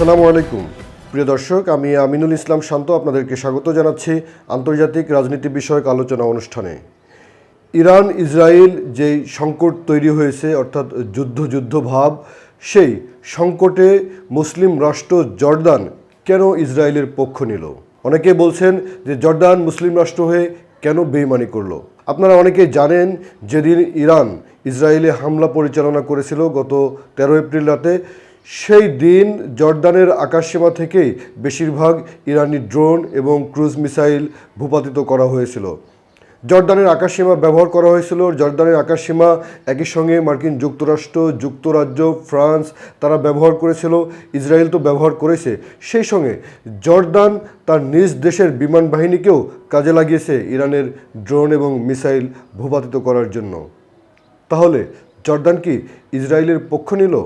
আসসালামু আলাইকুম। প্রিয় দর্শক, আমি আমিনুল ইসলাম শান্ত আপনাদেরকে স্বাগত জানাচ্ছি আন্তর্জাতিক রাজনীতি বিষয়ক আলোচনা অনুষ্ঠানে। ইরান, ইসরায়েল যেই সংকট তৈরি হয়েছে, অর্থাৎ যুদ্ধ যুদ্ধ ভাব, সেই সংকটে মুসলিম রাষ্ট্র জর্দান কেন ইসরায়েলের পক্ষ নিল? অনেকে বলছেন যে জর্দান মুসলিম রাষ্ট্র হয়ে কেন বেইমানি করল? আপনারা অনেকে জানেন, যেদিন ইরান ইসরায়েলে হামলা পরিচালনা করেছিল গত তেরো এপ্রিল রাতে সেই দিন জর্দানের আকাশসীমা থেকেই বেশিরভাগ ইরানি ড্রোন এবং ক্রুজ মিসাইল ভূপাতিত করা হয়েছিল। জর্দানের আকাশসীমা ব্যবহার করা হয়েছিল। জর্দানের আকাশসীমা একই সঙ্গে মার্কিন যুক্তরাষ্ট্র, যুক্তরাজ্য, ফ্রান্স তারা ব্যবহার করেছিল, ইসরায়েল তো ব্যবহার করেছে। সেই সঙ্গে জর্দান তার নিজ দেশের বিমান বাহিনীকেও কাজে লাগিয়েছে ইরানের ড্রোন এবং মিসাইল ভূপাতিত করার জন্য। তাহলে জর্দান কি ইসরায়েলের পক্ষ নিল?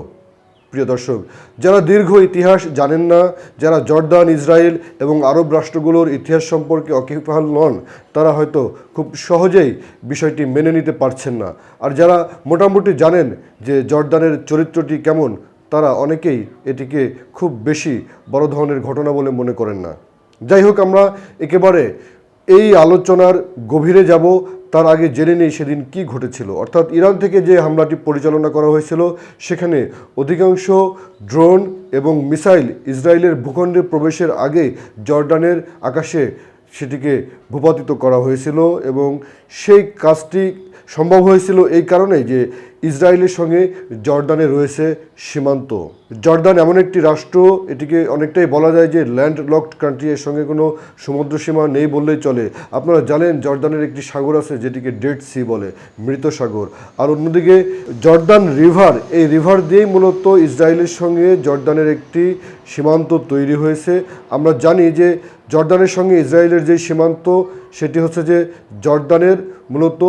প্রিয় দর্শক, যারা দীর্ঘ ইতিহাস জানেন না, যারা জর্দান, ইসরায়েল এবং আরব রাষ্ট্রগুলোর ইতিহাস সম্পর্কে অকিফাল নন, তারা হয়তো খুব সহজেই বিষয়টি মেনে নিতে পারছেন না। আর যারা মোটামুটি জানেন যে জর্দানের চরিত্রটি কেমন, তারা অনেকেই এটিকে খুব বেশি বড় ধরনের ঘটনা বলে মনে করেন না। যাই হোক, আমরা একেবারে এই আলোচনার গভীরে যাব। তার আগে জেনে নেই সেদিন কি ঘটেছিল। অর্থাৎ ইরান থেকে যে হামলাটি পরিচালনা করা হয়েছিল, সেখানে অধিকাংশ ড্রোন এবং মিসাইল ইসরায়েলের ভূখণ্ডে প্রবেশের আগে জর্ডানের আকাশে সেটিকে ভূপাতিত করা হয়েছিল এবং সেই কাজটি সম্ভব হয়েছিল এই কারণে যে ইসরায়েলের সঙ্গে জর্দানে রয়েছে সীমান্ত। জর্দান এমন একটি রাষ্ট্র, এটিকে অনেকটাই বলা যায় যে ল্যান্ড লকড কান্ট্রি, এর সঙ্গে কোনো সমুদ্র সীমা নেই বললেই চলে। আপনারা জানেন জর্দানের একটি সাগর আছে যেটিকে ডেড সি বলে, মৃত সাগর। আর অন্যদিকে জর্দান রিভার, এই রিভার দিয়েই মূলত ইসরায়েলের সঙ্গে জর্দানের একটি সীমান্ত তৈরি হয়েছে। আমরা জানি যে জর্দানের সঙ্গে ইসরায়েলের যে সীমান্ত, সেটি হচ্ছে যে জর্দানের মূলত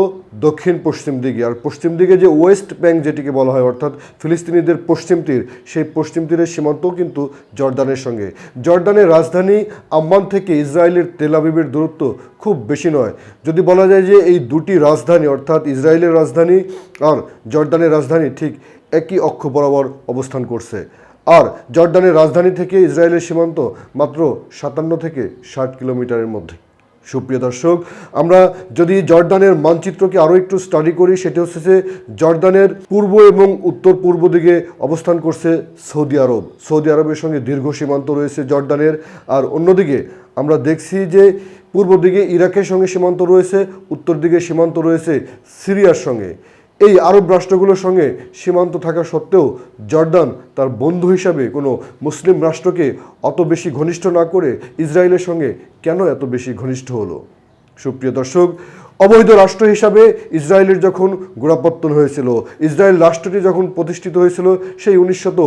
দক্ষিণ পশ্চিম দিকে। আর পশ্চিম দিকে যে ওয়েস্ট ব্যাংক যেটিকে বলা হয়, অর্থাৎ ফিলিস্তিনিদের পশ্চিম তীর, সেই পশ্চিম তীরের সীমান্তও কিন্তু জর্দানের সঙ্গে। জর্দানের রাজধানী আম্মান থেকে ইসরায়েলের তেলাবিবের দূরত্ব খুব বেশি নয়। যদি বলা যায় যে এই দুটি রাজধানী, অর্থাৎ ইসরায়েলের রাজধানী আর জর্দানের রাজধানী, ঠিক একই অক্ষ বরাবর অবস্থান করছে। আর জর্দানের রাজধানী থেকে ইসরায়েলের সীমান্ত মাত্র সাতান্ন থেকে ষাট কিলোমিটারের মধ্যে। সুপ্রিয় দর্শক, আমরা যদি জর্দানের মানচিত্রকে আরও একটু স্টাডি করি, সেটি হচ্ছে যে জর্দানের পূর্ব এবং উত্তর পূর্ব দিকে অবস্থান করছে সৌদি আরব। সৌদি আরবের সঙ্গে দীর্ঘ সীমান্ত রয়েছে জর্দানের। আর অন্যদিকে আমরা দেখছি যে পূর্ব দিকে ইরাকের সঙ্গে সীমান্ত রয়েছে, উত্তর দিকে সীমান্ত রয়েছে সিরিয়ার সঙ্গে। এই আরব রাষ্ট্রগুলোর সঙ্গে সীমান্ত থাকা সত্ত্বেও জর্দান তার বন্ধু হিসাবে কোনো মুসলিম রাষ্ট্রকে অত বেশি ঘনিষ্ঠ না করে ইসরায়েলের সঙ্গে কেন এত বেশি ঘনিষ্ঠ হলো? সুপ্রিয় দর্শক, অবৈধ রাষ্ট্র হিসাবে ইসরায়েলের যখন গোড়াপত্তন হয়েছিল, ইসরায়েল রাষ্ট্রটি যখন প্রতিষ্ঠিত হয়েছিল সেই উনিশশত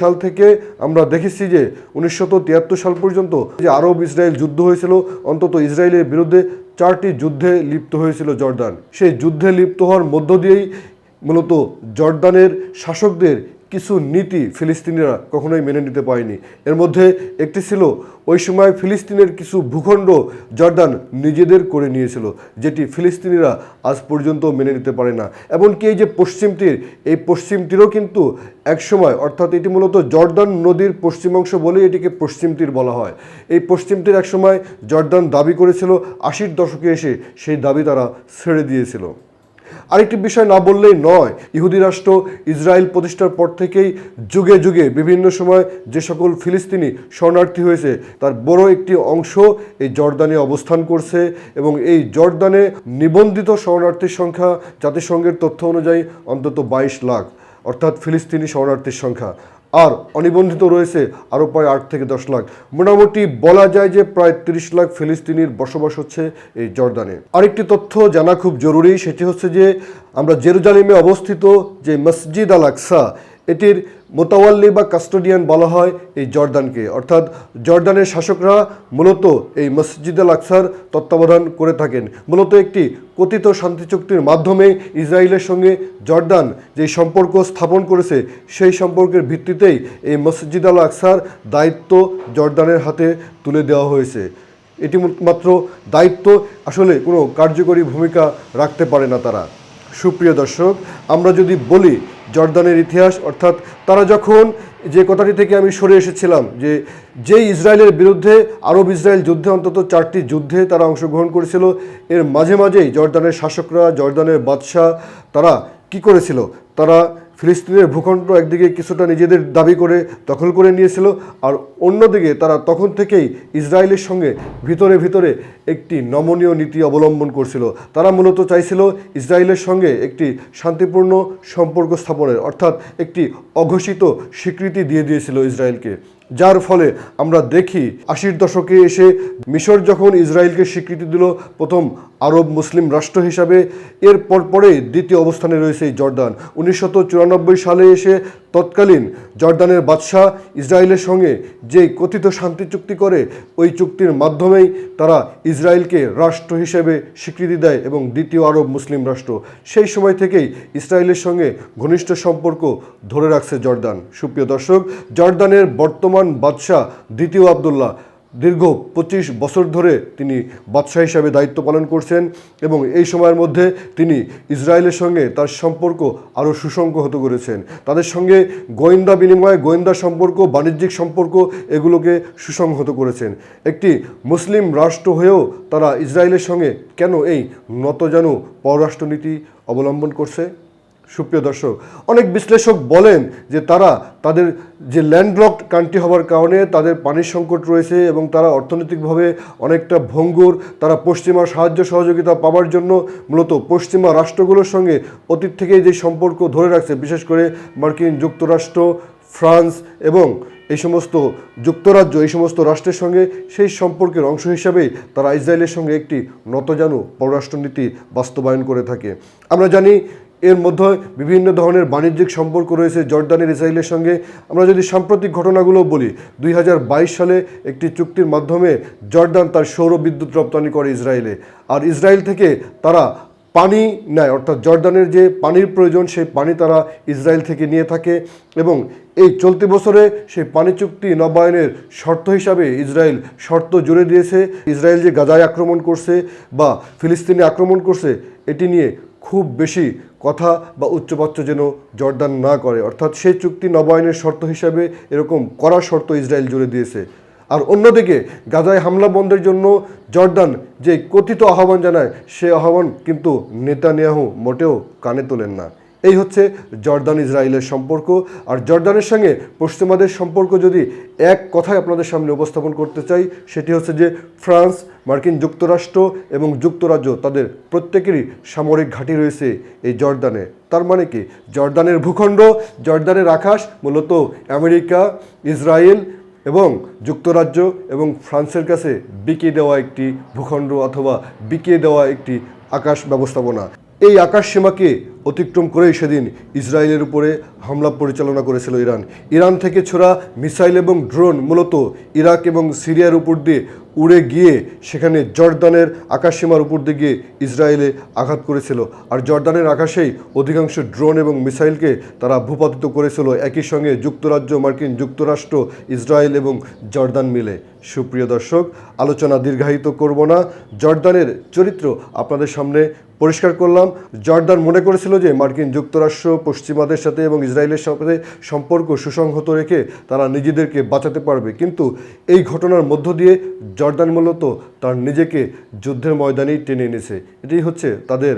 সাল থেকে আমরা দেখেছি যে উনিশশত সাল পর্যন্ত যে আরব ইসরায়েল যুদ্ধ হয়েছিল, অন্তত ইসরায়েলের বিরুদ্ধে চারটি যুদ্ধে লিপ্ত হয়েছিল জর্দান। সেই যুদ্ধে লিপ্ত হওয়ার মধ্য দিয়েই মূলত জর্দানের শাসকদের কিছু নীতি ফিলিস্তিনিরা কখনোই মেনে নিতে পারেনি। এর মধ্যে একটি ছিল, ওই সময় ফিলিস্তিনের কিছু ভূখণ্ড জর্দান নিজেদের করে নিয়েছিল, যেটি ফিলিস্তিনিরা আজ পর্যন্ত মেনে নিতে পারে না। এমনকি এই যে পশ্চিম তীর এই পশ্চিম তীরও কিন্তু একসময়, অর্থাৎ এটি মূলত জর্দান নদীর পশ্চিম অংশ বলেই এটিকে পশ্চিম তীর বলা হয়। এই পশ্চিম তীর একসময় জর্দান দাবি করেছিল, আশির দশকে এসে সেই দাবি তারা ছেড়ে দিয়েছিল। আরেকটি বিষয় না বললেই নয়, ইহুদি রাষ্ট্র ইসরায়েল প্রতিষ্ঠার পর থেকেই যুগে যুগে বিভিন্ন সময় যে সকল ফিলিস্তিনি শরণার্থী হয়েছে, তার বড় একটি অংশ এই জর্দানে অবস্থান করছে এবং এই জর্দানে নিবন্ধিত শরণার্থীর সংখ্যা জাতিসংঘের তথ্য অনুযায়ী অন্তত বাইশ লাখ, অর্থাৎ ফিলিস্তিনি শরণার্থীর সংখ্যা। আর অনিবন্ধিত রয়েছে আরও প্রায় আট থেকে দশ লাখ। মোটামুটি বলা যায় যে প্রায় তিরিশ লাখ ফিলিস্তিনির বসবাস হচ্ছে এই জর্দানে। আরেকটি তথ্য জানা খুব জরুরি, সেটি হচ্ছে যে আমরা জেরুজালিমে অবস্থিত যে মসজিদ আল আকসা এটির মোতাওয়াল্লি বা কাস্টোডিয়ান বলা হয় এই জর্দানকে। অর্থাৎ জর্দানের শাসকরা মূলত এই মসজিদ আল আকসার তত্ত্বাবধান করে থাকেন। মূলত একটি কথিত শান্তি চুক্তির মাধ্যমে ইসরায়েলের সঙ্গে জর্দান যে সম্পর্ক স্থাপন করেছে, সেই সম্পর্কের ভিত্তিতেই এই মসজিদ আল আকসার দায়িত্ব জর্দানের হাতে তুলে দেওয়া হয়েছে। এটি মাত্র দায়িত্ব, আসলে কোনো কার্যকরী ভূমিকা রাখতে পারে না তারা। সুপ্রিয় দর্শক, আমরা যদি বলি জর্দানের ইতিহাস, অর্থাৎ তারা যখন যে কথাটি থেকে আমি সরে এসেছিলাম যে যে ইসরায়েলের বিরুদ্ধে আরব ইসরায়েল যুদ্ধে অন্তত চারটি যুদ্ধে তারা অংশগ্রহণ করেছিল, এর মাঝে মাঝেই জর্দানের শাসকরা, জর্দানের বাদশাহ তারা কি করেছিল? তারা ফিলিস্তিনের ভূখণ্ড একদিকে কিছুটা নিজেদের দাবি করে দখল করে নিয়েছিল আর অন্যদিকে তারা তখন থেকেই ইসরায়েলের সঙ্গে ভিতরে ভিতরে একটি নমনীয় নীতি অবলম্বন করছিল। তারা মূলত চাইছিল ইসরায়েলের সঙ্গে একটি শান্তিপূর্ণ সম্পর্ক স্থাপনের, অর্থাৎ একটি অঘোষিত স্বীকৃতি দিয়ে দিয়েছিল ইসরায়েলকে। যার ফলে আমরা দেখি আশির দশকে এসে মিশর যখন ইসরায়েলকে স্বীকৃতি দিল প্রথম আরব মুসলিম রাষ্ট্র হিসাবে, এর পরপরে দ্বিতীয় অবস্থানে রয়েছে জর্দান। উনিশশো চুরানব্বই সালে এসে তৎকালীন জর্দানের বাদশাহ ইসরায়েলের সঙ্গে যে কথিত শান্তি চুক্তি করে, ওই চুক্তির মাধ্যমেই তারা ইসরায়েলকে রাষ্ট্র হিসেবে স্বীকৃতি দেয় এবং দ্বিতীয় আরব মুসলিম রাষ্ট্র। সেই সময় থেকেই ইসরায়েলের সঙ্গে ঘনিষ্ঠ সম্পর্ক ধরে রাখছে জর্দান। সুপ্রিয় দর্শক, জর্দানের বর্তমান বাদশাহ দ্বিতীয় আবদুল্লাহ দীর্ঘ পঁচিশ বছর ধরে তিনি বাদশাহ হিসাবে দায়িত্ব পালন করছেন এবং এই সময়ের মধ্যে তিনি ইসরায়েলের সঙ্গে তার সম্পর্ক আরও সুসংহত করেছেন। তাদের সঙ্গে গোয়েন্দা বিনিময়, গোয়েন্দা সম্পর্ক, বাণিজ্যিক সম্পর্ক এগুলোকে সুসংহত করেছেন। একটি মুসলিম রাষ্ট্র হয়েও তারা ইসরায়েলের সঙ্গে কেন এই নতজানু পররাষ্ট্রনীতি অবলম্বন করছে? সুপ্রিয় দর্শক, অনেক বিশ্লেষক বলেন যে তারা তাদের যে ল্যান্ডলকড কান্ট্রি হওয়ার কারণে তাদের পানির সংকট রয়েছে এবং তারা অর্থনৈতিকভাবে অনেকটা ভঙ্গুর। তারা পশ্চিমা সাহায্য সহযোগিতা পাওয়ার জন্য মূলত পশ্চিমা রাষ্ট্রগুলোর সঙ্গে অতীত থেকেই যে সম্পর্ক ধরে রাখছে, বিশেষ করে মার্কিন যুক্তরাষ্ট্র, ফ্রান্স এবং এই সমস্ত যুক্তরাজ্য, এই সমস্ত রাষ্ট্রের সঙ্গে সেই সম্পর্কের অংশ হিসাবেই তারা ইসরায়েলের সঙ্গে একটি নতজানু পররাষ্ট্রনীতি বাস্তবায়ন করে থাকে। আমরা জানি এর মধ্যে বিভিন্ন ধরনের বাণিজ্যিক সম্পর্ক রয়েছে জর্দানের ইসরায়েলের সঙ্গে। আমরা যদি সাম্প্রতিক ঘটনাগুলো বলি, দুই হাজার বাইশ সালে একটি চুক্তির মাধ্যমে জর্দান তার সৌর বিদ্যুৎ রপ্তানি করে ইসরায়েলে। আর ইসরায়েল থেকে তারা পানি নেয়, অর্থাৎ জর্দানের যে পানির প্রয়োজন, সেই পানি তারা ইসরায়েল থেকে নিয়ে থাকে এবং এই চলতি বছরে সেই পানি চুক্তি নবায়নের শর্ত হিসাবে ইসরায়েল শর্ত জুড়ে দিয়েছে। ইসরায়েল যে গাজায় আক্রমণ করছে বা ফিলিস্তিনে আক্রমণ করছে, এটি নিয়ে খুব বেশি কথা বা উচ্চবাচ্য যেন জর্দান না করে। অর্থাৎ সেই চুক্তি নবায়নের শর্ত হিসাবে এরকম কড়া শর্ত ইসরায়েল জুড়ে দিয়েছে। আর অন্যদিকে গাজায় হামলা বন্ধের জন্য জর্দান যে কথিত আহ্বান জানায়, সে আহ্বান কিন্তু নেতানিয়াহু মোটেও কানে তোলেন না। এই হচ্ছে জর্দান ইসরায়েলের সম্পর্ক। আর জর্দানের সঙ্গে পশ্চিমাদের সম্পর্ক যদি এক কথায় আপনাদের সামনে উপস্থাপন করতে চাই, সেটি হচ্ছে যে ফ্রান্স, মার্কিন যুক্তরাষ্ট্র এবং যুক্তরাজ্য তাদের প্রত্যেকেরই সামরিক ঘাঁটি রয়েছে এই জর্দানে। তার মানে কি? জর্দানের ভূখণ্ড, জর্দানের আকাশ, মূলত আমেরিকা, ইসরায়েল এবং যুক্তরাজ্য এবং ফ্রান্সের কাছে বিকিয়ে দেওয়া একটি ভূখণ্ড অথবা বিকিয়ে দেওয়া একটি আকাশ ব্যবস্থাপনা। এই আকাশ সীমাকে অতিক্রম করেই সেদিন ইসরায়েলের উপরে হামলা পরিচালনা করেছিল ইরান। ইরান থেকে ছোড়া মিসাইল এবং ড্রোন মূলত ইরাক এবং সিরিয়ার উপর দিয়ে উড়ে গিয়ে সেখানে জর্দানের আকাশসীমার উপর দিয়ে গিয়ে ইসরায়েলে আঘাত করেছিল। আর জর্দানের আকাশেই অধিকাংশ ড্রোন এবং মিসাইলকে তারা ভূপাতিত করেছিল। একই সঙ্গে যুক্তরাজ্য, মার্কিন যুক্তরাষ্ট্র, ইসরায়েল এবং জর্দান মিলে। সুপ্রিয় দর্শক, আলোচনা দীর্ঘায়িত করব না। জর্দানের চরিত্র আপনাদের সামনে পরিষ্কার করলাম। জর্দান মনে করেছিল যে মার্কিন যুক্তরাষ্ট্র, পশ্চিমাদের সাথে এবং ইসরায়েলের সাথে সম্পর্ক সুসংহত রেখে তারা নিজেদেরকে বাঁচাতে পারবে। কিন্তু এই ঘটনার মধ্য দিয়ে জর্দান মূলত তার নিজেকে যুদ্ধের ময়দানেই টেনে এনেছে। এটাই হচ্ছে তাদের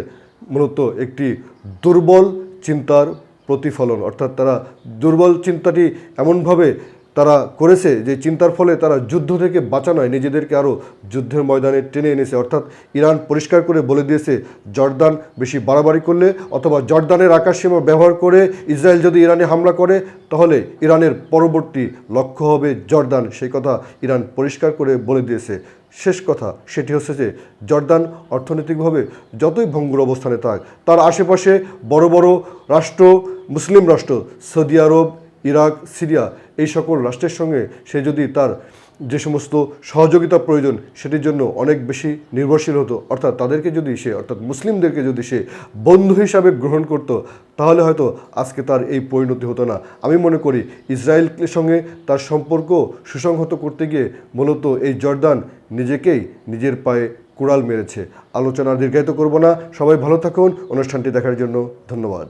মূলত একটি দুর্বল চিন্তার প্রতিফলন। অর্থাৎ তারা দুর্বল চিন্তাটি এমনভাবে তারা করেছে যে চিন্তার ফলে তারা যুদ্ধ থেকে বাঁচা নয়, নিজেদেরকে আরও যুদ্ধের ময়দানে টেনে এনেছে। অর্থাৎ ইরান পরিষ্কার করে বলে দিয়েছে, জর্দান বেশি বাড়াবাড়ি করলে অথবা জর্দানের আকাশসীমা ব্যবহার করে ইসরায়েল যদি ইরানে হামলা করে, তাহলে ইরানের পরবর্তী লক্ষ্য হবে জর্দান। সেই কথা ইরান পরিষ্কার করে বলে দিয়েছে। শেষ কথা সেটি হচ্ছে যে, জর্দান অর্থনৈতিকভাবে যতই ভঙ্গুর অবস্থানে থাক, তার আশেপাশে বড় বড় রাষ্ট্র, মুসলিম রাষ্ট্র, সৌদি আরব ইরাক, সিরিয়া এই সকল রাষ্ট্রের সঙ্গে সে যদি তার যে সমস্ত সহযোগিতা প্রয়োজন সেটির জন্য অনেক বেশি নির্ভরশীল হতো, অর্থাৎ তাদেরকে যদি সে, অর্থাৎ মুসলিমদেরকে যদি সে বন্ধু হিসাবে গ্রহণ করত, তাহলে হয়তো আজকে তার এই পরিণতি হতো না। আমি মনে করি ইসরায়েলের সঙ্গে তার সম্পর্ক সুসংহত করতে গিয়ে মূলত এই জর্দান নিজেকেই নিজের পায়ে কুড়াল মেরেছে। আলোচনা দীর্ঘায়িত করব না। সবাই ভালো থাকুন। অনুষ্ঠানটি দেখার জন্য ধন্যবাদ।